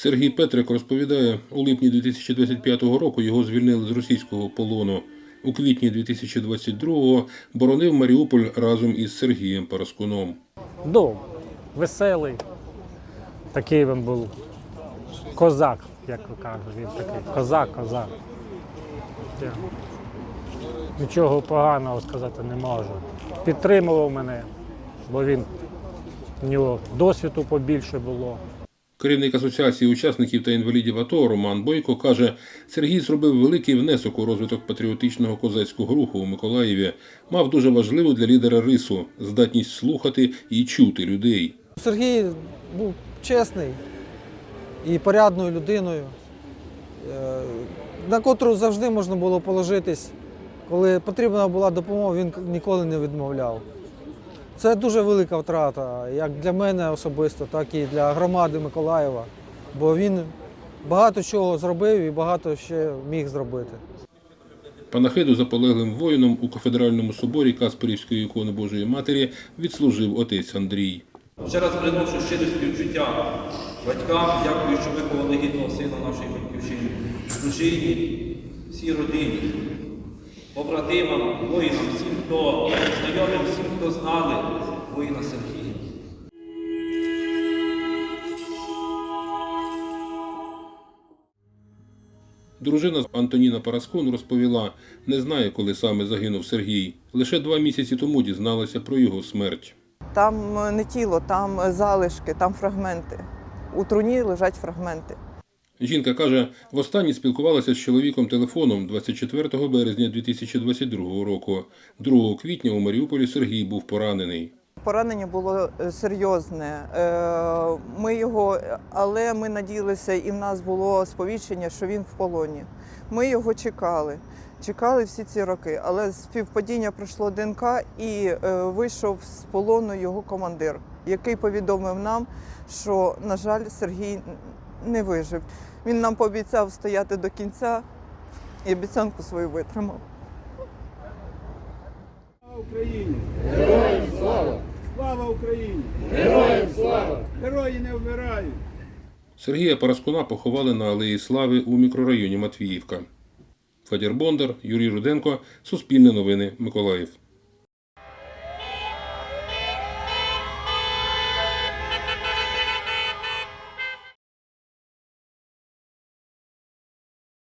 Сергій Петрик розповідає, у липні 2025 року його звільнили з російського полону. У квітні 2022-го боронив Маріуполь разом із Сергієм Параскуном. Дом. Веселий. Такий він був козак, як ви кажуть. Він такий козак, козак. Нічого поганого сказати не можу. Підтримував мене, бо він в нього досвіду побільше було. Керівник асоціації учасників та інвалідів АТО Роман Бойко каже, Сергій зробив великий внесок у розвиток патріотичного козацького руху у Миколаєві, мав дуже важливу для лідера рису здатність слухати і чути людей. Сергій був чесний і порядною людиною, е, на котру завжди можна було положитись. Коли потрібна була допомога, він ніколи не відмовляв. Це дуже велика втрата, як для мене особисто, так і для громади Миколаєва. Бо він багато чого зробив і багато ще міг зробити. Панахиду заполеглим воїном у кафедральному соборі Касперівської ікони Божої Матері відслужив отець Андрій. Ще раз приношу щире співчуття батькам, дякую, що виховали гідного сина нашої батьківщини, дружині, всій родині, побратимам, воїнам, всім, хто знайомим, всім, хто знали воїна Сергія. Дружина Антоніна Параскун розповіла, не знає, коли саме загинув Сергій. Лише два місяці тому дізналася про його смерть. Там е, не тіло, там е, залишки, там фрагменти. У труні лежать фрагменти. Жінка каже, востаннє спілкувалася з чоловіком телефоном 24 березня 2022 року. 2 квітня у Маріуполі Сергій був поранений. Поранення було е, серйозне. Е, Ми його, але ми надіялися, і в нас було сповіщення, що він в полоні. Ми його чекали. Чекали всі ці роки, але співпадіння пройшло ДНК і е, вийшов з полону його командир, який повідомив нам, що, на жаль, Сергій не вижив. Він нам пообіцяв стояти до кінця і обіцянку свою витримав. Слава Україні! Героям слава! Слава Україні! Героям слава! Герої не вмирають! Сергія Параскуна поховали на Алеї Слави у мікрорайоні Матвіївка. Федір Бондар, Юрій Руденко, Суспільне новини, Миколаїв.